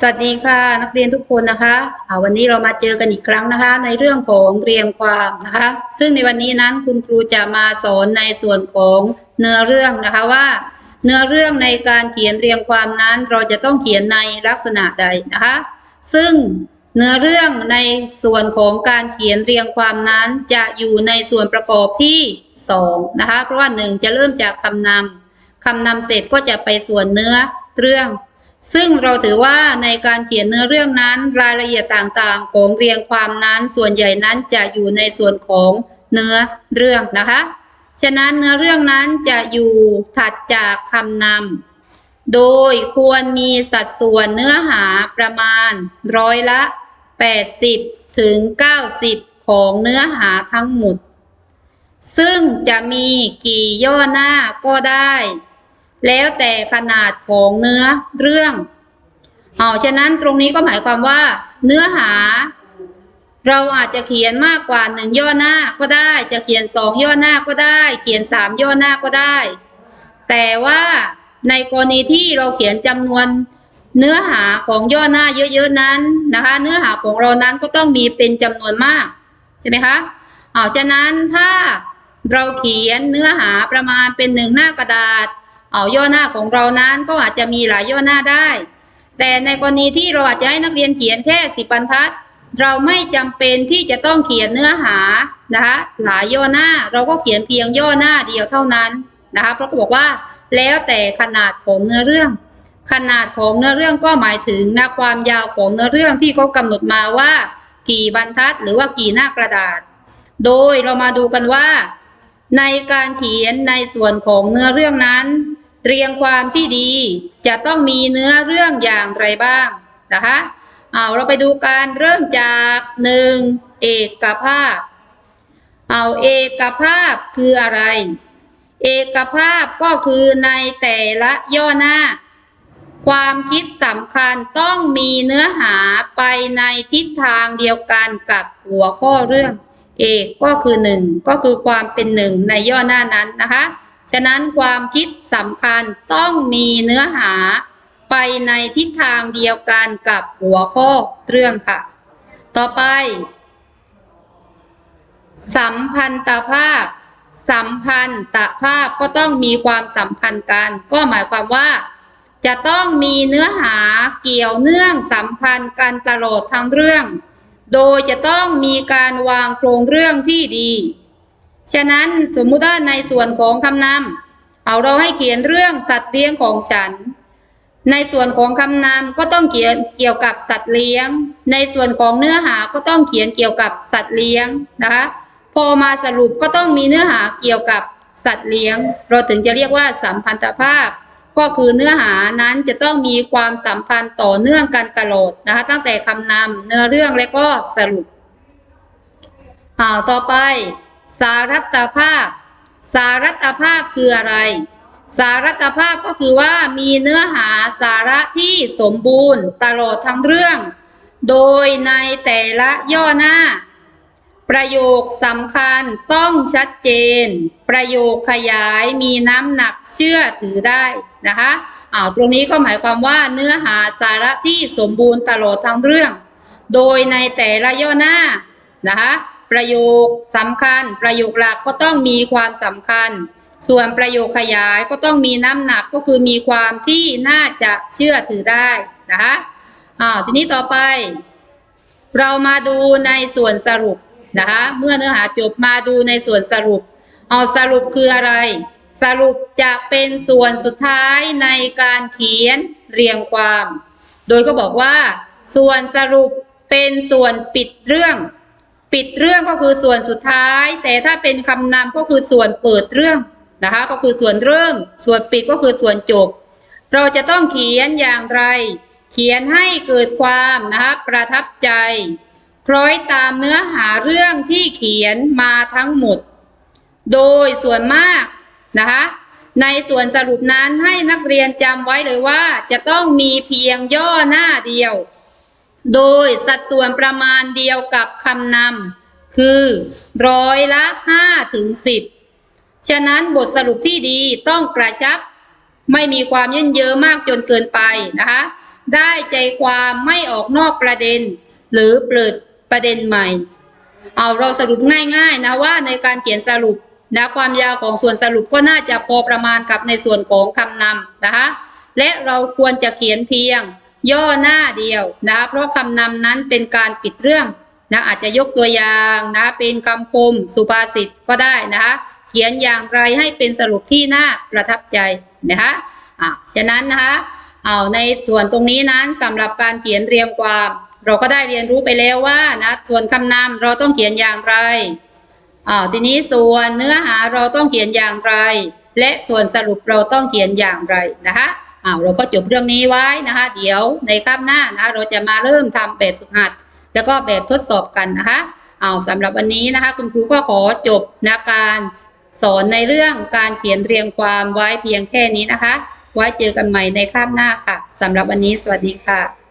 สวัสดีค่ะ นักเรียนทุกคนนะคะวันนี้เรามาเจอกันอีกครั้งนะคะ ในเรื่องของเรียงความนะคะ ซึ่งในวันนี้นั้นคุณครูจะมาสอนในส่วนของเนื้อเรื่องนะคะว่า เนื้อเรื่องในการเขียนเรียงความนั้นเราจะต้องเขียนในลักษณะใดนะคะ ซึ่งเนื้อเรื่องในส่วนของการเขียนเรียงความนั้นจะอยู่ในส่วนประกอบที่สองนะคะ เพราะว่าหนึ่งจะเริ่มจากคำนำคำนำเสร็จก็จะไปส่วนเนื้อเรื่อง ซึ่งเราถือว่าในการเขียนเนื้อเรื่องนั้นรายละเอียดต่างๆ ของเรียงความนั้นส่วนใหญ่นั้นจะอยู่ในส่วนของเนื้อเรื่องนะคะ ฉะนั้นเนื้อเรื่องนั้นจะอยู่ถัดจากคำนำโดยควรมีสัดส่วนเนื้อหาประมาณร้อยละ 80 ถึง 90 ของเนื้อหาทั้งหมด ซึ่งจะมีกี่ย่อหน้าก็ได้ แล้วแต่ขนาดของเนื้อเรื่องเอาฉะนั้นตรงนี้ก็หมายความว่า เนื้อหา เราอาจจะเขียนมากกว่าหนึ่งย่อหน้าก็ได้ จะเขียนสองย่อหน้าก็ได้ เขียนสามย่อหน้าก็ได้ แต่ว่าในกรณีที่เราเขียนจำนวนเนื้อหาของย่อหน้าเยอะๆนั้นนะคะ เนื้อหาของเรานั้นก็ต้องมีเป็นจำนวนมากใช่ไหมคะเอาฉะนั้นถ้าเราเขียนเนื้อหาประมาณเป็นหนึ่งหน้ากระดาษ เอาย่อหน้าของเรานั้นก็อาจจะมีหลายย่อหน้าได้ แต่ในกรณีที่เราอาจจะให้นักเรียนเขียนแค่สิบบรรทัด เราไม่จำเป็นที่จะต้องเขียนเนื้อหานะคะหลายย่อหน้าเราก็เขียนเพียงย่อหน้าเดียวเท่านั้นนะคะเพราะเขาบอกว่าแล้วแต่ขนาดของเนื้อเรื่อง ขนาดของเนื้อเรื่องก็หมายถึงนะความยาวของเนื้อเรื่องที่เขากำหนดมาว่า กี่บรรทัดหรือว่ากี่หน้ากระดาษ โดยเรามาดูกันว่า ในการเขียนในส่วนของเนื้อเรื่องนั้น เรียงความที่ดีจะต้องมีเนื้อเรื่องอย่างไรบ้างนะคะเอาเราไปดูการเริ่มจากหนึ่งเอกภาพ เอาเอกภาพคืออะไร เอกภาพก็คือในแต่ละย่อหน้า ความคิดสำคัญต้องมีเนื้อหาไปในทิศทางเดียวกันกับหัวข้อเรื่อง เอกก็คือหนึ่งก็คือความเป็นหนึ่งในย่อหน้านั้นนะคะ ฉะนั้นความคิดสำคัญต้องมีเนื้อหาไปในทิศทางเดียวกันกับหัวข้อเรื่องค่ะ ต่อไป สัมพันตภาพ สัมพันตภาพก็ต้องมีความสัมพันธ์กัน ก็หมายความว่า จะต้องมีเนื้อหาเกี่ยวเนื่องสัมพันธ์กันตลอดทั้งเรื่อง โดยจะต้องมีการวางโครงเรื่องที่ดี ฉะนั้นสมมุติว่าในส่วนของคำนำเอาเราให้เขียนเรื่องสัตว์เลี้ยงของฉัน ในส่วนของคำนำก็ต้องเขียนเกี่ยวกับสัตว์เลี้ยง ในส่วนของเนื้อหาก็ต้องเขียนเกี่ยวกับสัตว์เลี้ยงนะคะพอมาสรุปก็ต้องมีเนื้อหาเกี่ยวกับสัตว์เลี้ยง เราถึงจะเรียกว่าสัมพันธภาพ ก็คือเนื้อหานั้นจะต้องมีความสัมพันธ์ต่อเนื่องกันตลอดนะคะ ตั้งแต่คำนำเนื้อเรื่องและก็สรุปอ่าต่อไป สารัตภาพ สารัตภาพคืออะไร สารัตภาพก็คือว่ามีเนื้อหาสาระที่สมบูรณ์ตลอดทั้งเรื่อง โดยในแต่ละย่อหน้า ประโยคสำคัญต้องชัดเจน ประโยคขยายมีน้ำหนักเชื่อถือได้นะคะอ้าวตรงนี้ก็หมายความว่าเนื้อหาสาระที่สมบูรณ์ตลอดทั้งเรื่อง โดยในแต่ละย่อหน้านะคะประโยคสำคัญ ประโยคหลักก็ต้องมีความสำคัญ ส่วนประโยคขยายก็ต้องมีน้ำหนักก็คือมีความที่น่าจะเชื่อถือได้นะคะอ้าวทีนี้ต่อไป เรามาดูในส่วนสรุป นะคะเมื่อเนื้อหาจบมาดูในส่วนสรุปเอาสรุปคืออะไร สรุปจะเป็นส่วนสุดท้ายในการเขียนเรียงความ โดยก็บอกว่า ส่วนสรุปเป็นส่วนปิดเรื่อง ปิดเรื่องก็คือส่วนสุดท้าย แต่ถ้าเป็นคำนำก็คือส่วนเปิดเรื่องนะคะก็คือส่วนเริ่ม ส่วนปิดก็คือส่วนจบ เราจะต้องเขียนอย่างไร เขียนให้เกิดความนะคะประทับใจ คล้อยตามเนื้อหาเรื่องที่เขียนมาทั้งหมด โดยส่วนมากนะคะในส่วนสรุปนั้นให้นักเรียนจำไว้เลยว่าจะต้องมีเพียงย่อหน้าเดียว โดยสัดส่วนประมาณเดียวกับคำนำคือร้อยละ5ถึง10 ฉะนั้นบทสรุปที่ดีต้องกระชับ ไม่มีความเยินเยอะมากจนเกินไปนะคะ ได้ใจความไม่ออกนอกประเด็น หรือเปิด ประเด็นใหม่ เอาเราสรุปง่าย ๆ นะว่าในการเขียนสรุปนะความยาวของส่วนสรุปก็น่าจะพอประมาณกับในส่วนของคำนำนะคะและเราควรจะเขียนเพียงย่อหน้าเดียวนะเพราะคำนำนั้นเป็นการปิดเรื่องนะอาจจะยกตัวอย่างนะเป็นคำคมสุภาษิตก็ได้นะคะเขียนอย่างไรให้เป็นสรุปที่น่าประทับใจนะคะอะฉะนั้นนะคะเอาในส่วนตรงนี้นั้นสำหรับการเขียนเรียงความ เราก็ได้เรียนรู้ไปแล้วว่านะส่วนคำนำเราต้องเขียนอย่างไรอ่าทีนี้ส่วนเนื้อหาเราต้องเขียนอย่างไร และส่วนสรุปเราต้องเขียนอย่างไรนะคะอ้าเราก็จบเรื่องนี้ไว้นะคะ เดี๋ยวในคาบหน้านะคะเราจะมาเริ่มทำแบบฝึกหัด แล้วก็แบบทดสอบกันนะคะอ้าสำหรับวันนี้นะคะ คุณครูก็ขอจบนะการสอนในเรื่องการเขียนเรียงความไว้เพียงแค่นี้นะคะ ไว้เจอกันใหม่ในคาบหน้าค่ะสำหรับวันนี้สวัสดีค่ะ